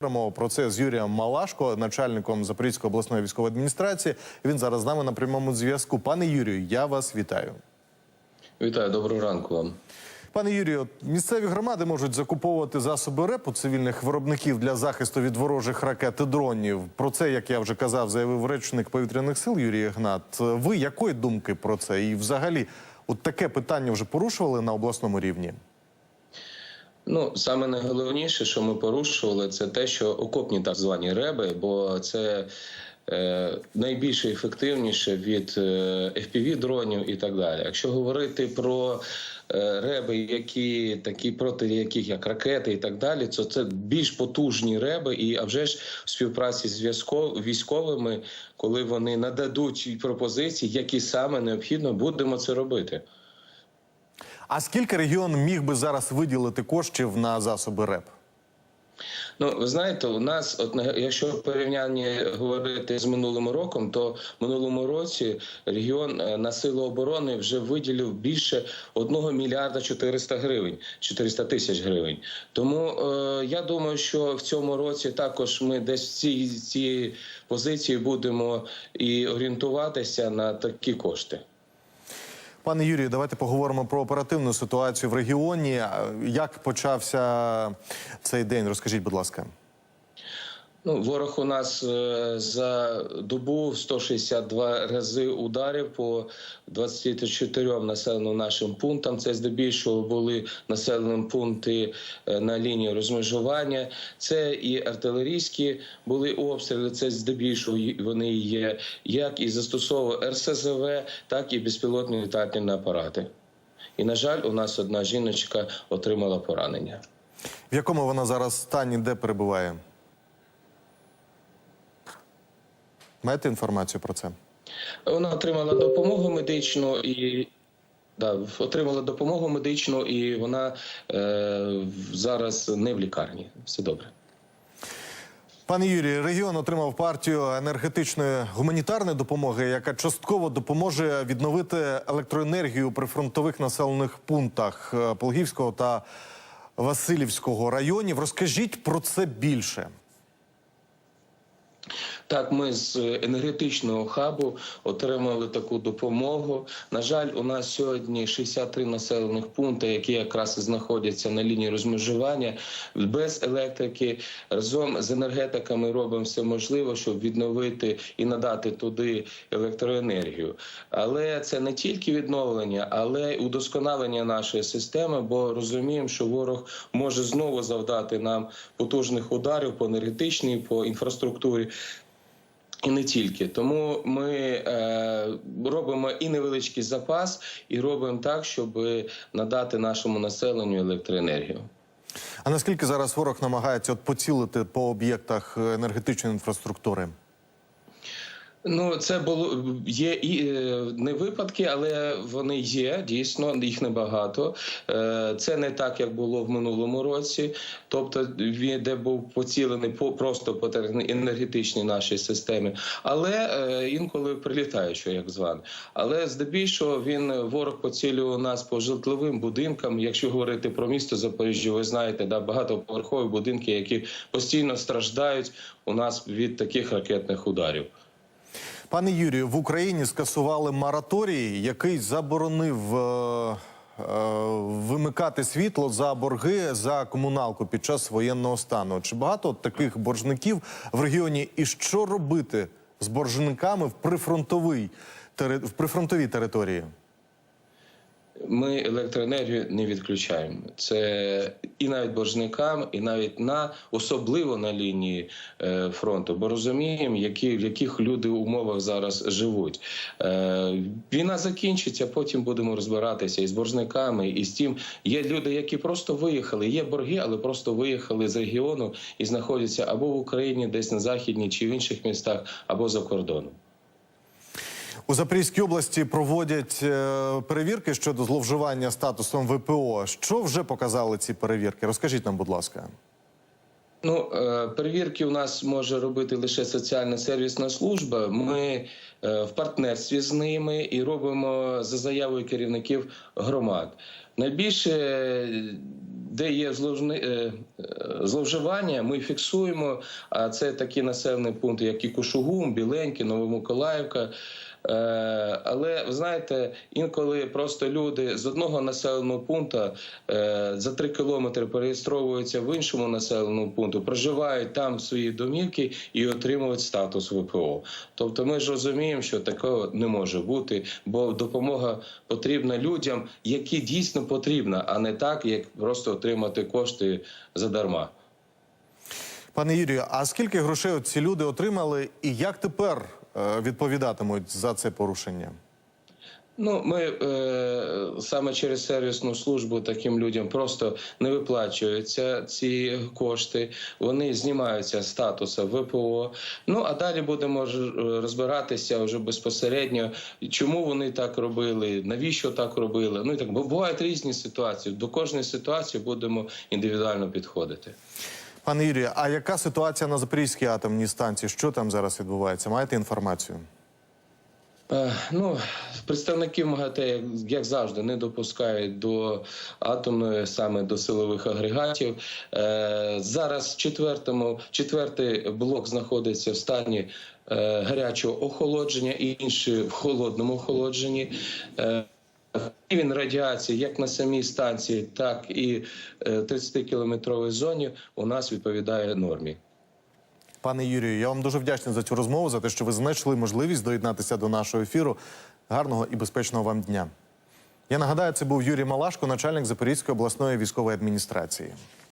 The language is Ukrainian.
Говоримо про це з Юрієм Малашко, начальником Запорізької обласної військової адміністрації. Він зараз з нами на прямому зв'язку. Пане Юрію, я вас вітаю. Вітаю, доброго ранку вам. Пане Юрію, місцеві громади можуть закуповувати засоби РЕП у цивільних виробників для захисту від ворожих ракет і дронів. Про це, як я вже казав, заявив речник повітряних сил Юрій Гнат. Ви якої думки про це? І взагалі, от таке питання вже порушували на обласному рівні? Ну саме найголовніше, що ми порушували, це те, що окопні так звані реби, бо це е, найбільш ефективніше від е, fpv дронів і так далі. Якщо говорити про е, реби, які такі проти яких як ракети і так далі, то це більш потужні реби, і а вже ж в співпраці з військовими, коли вони нададуть пропозиції, які саме необхідно, будемо це робити. А скільки регіон міг би зараз виділити коштів на засоби РЕП? Ну, ви знаєте, у нас, от якщо в порівнянні говорити з минулим роком, то в минулому році регіон е, на силу оборони вже виділив більше 1 мільярда 400 гривень, 400 тисяч гривень. Тому е, я думаю, що в цьому році також ми десь в цій, цій позиції будемо і орієнтуватися на такі кошти. Пане Юрію, давайте поговоримо про оперативну ситуацію в регіоні. Як почався цей день? Розкажіть, будь ласка. Ну, ворог у нас е, за добу 162 рази ударів по 24 населеним нашим пунктам. Це здебільшого були населені пункти е, на лінії розмежування. Це і артилерійські були обстріли. Це здебільшого вони є як і застосовував РСЗВ, так і безпілотні літательні апарати. І на жаль, у нас одна жіночка отримала поранення. В якому вона зараз стані, де перебуває? Маєте інформацію про це? Вона отримала допомогу медичну і да, отримала допомогу медичну, і вона е, зараз не в лікарні. Все добре. Пане Юрію, регіон отримав партію енергетичної гуманітарної допомоги, яка частково допоможе відновити електроенергію при фронтових населених пунктах е, Полгівського та Васильівського районів. Розкажіть про це більше. Так, ми з енергетичного хабу отримали таку допомогу. На жаль, у нас сьогодні 63 населених пункти, які якраз знаходяться на лінії розмежування без електрики. Разом з енергетиками робимо все можливе, щоб відновити і надати туди електроенергію. Але це не тільки відновлення, але й удосконалення нашої системи, бо розуміємо, що ворог може знову завдати нам потужних ударів по енергетичній, по інфраструктурі. І не тільки тому ми е, робимо і невеличкий запас, і робимо так, щоб надати нашому населенню електроенергію. А наскільки зараз ворог намагається от поцілити по об'єктах е, енергетичної інфраструктури? Ну, це було є і е, не випадки, але вони є дійсно, їх небагато. Е, Це не так, як було в минулому році. Тобто, він де був поцілений по просто по енергетичній нашій системі, але е, інколи прилітає, що як зване. Але здебільшого він ворог поцілює нас по житловим будинкам. Якщо говорити про місто Запоріжжя, ви знаєте, да багатоповерхові будинки, які постійно страждають у нас від таких ракетних ударів. Пане Юрію, в Україні скасували мораторій, який заборонив е, е, вимикати світло за борги за комуналку під час воєнного стану. Чи багато таких боржників в регіоні? І що робити з боржниками в прифронтовій в прифронтовій території? Ми електроенергію не відключаємо. Це і навіть боржникам, і навіть на особливо на лінії е, фронту, бо розуміємо, які в яких люди умовах зараз живуть. Е, війна закінчиться, потім будемо розбиратися і з боржниками, і з тим. Є люди, які просто виїхали. Є борги, але просто виїхали з регіону і знаходяться або в Україні, десь на західній, чи в інших містах, або за кордоном. У Запорізькій області проводять е, перевірки щодо зловживання статусом ВПО. Що вже показали ці перевірки? Розкажіть нам, будь ласка. Ну, е, перевірки у нас може робити лише соціальна сервісна служба. Ми е, в партнерстві з ними і робимо за заявою керівників громад. Найбільше де є зловживання, ми фіксуємо. А це такі населені пункти, як і Кушугум, Біленький, Новомиколаївка. Е, Але ви знаєте, інколи просто люди з одного населеного пункту е, за три кілометри переєстровуються в іншому населеному пункту, проживають там свої домівки і отримують статус ВПО. Тобто, ми ж розуміємо, що такого не може бути, бо допомога потрібна людям, які дійсно потрібна, а не так, як просто отримати кошти задарма. Пане Юрію, а скільки грошей ці люди отримали, і як тепер відповідатимуть за це порушення? Ну, ми е, саме через сервісну службу таким людям просто не виплачуються ці кошти. Вони знімаються з статусу ВПО. Ну а далі будемо е, розбиратися вже безпосередньо, чому вони так робили, навіщо так робили. Ну і так бо бувають різні ситуації. До кожної ситуації будемо індивідуально підходити. Пане Юрію, а яка ситуація на Запорізькій атомній станції? Що там зараз відбувається? Маєте інформацію? Е, Ну, представників МАГАТЕ, як, завжди, не допускають до атомної, саме до силових агрегатів. Е, зараз четвертому, четвертий блок знаходиться в стані е, гарячого охолодження, і інший в холодному охолодженні. Рівень радіації як на самій станції, так і е, 30-кілометровій зоні у нас відповідає нормі. Пане Юрію, я вам дуже вдячний за цю розмову, за те, що ви знайшли можливість доєднатися до нашого ефіру. Гарного і безпечного вам дня. Я нагадаю, це був Юрій Малашко, начальник Запорізької обласної військової адміністрації.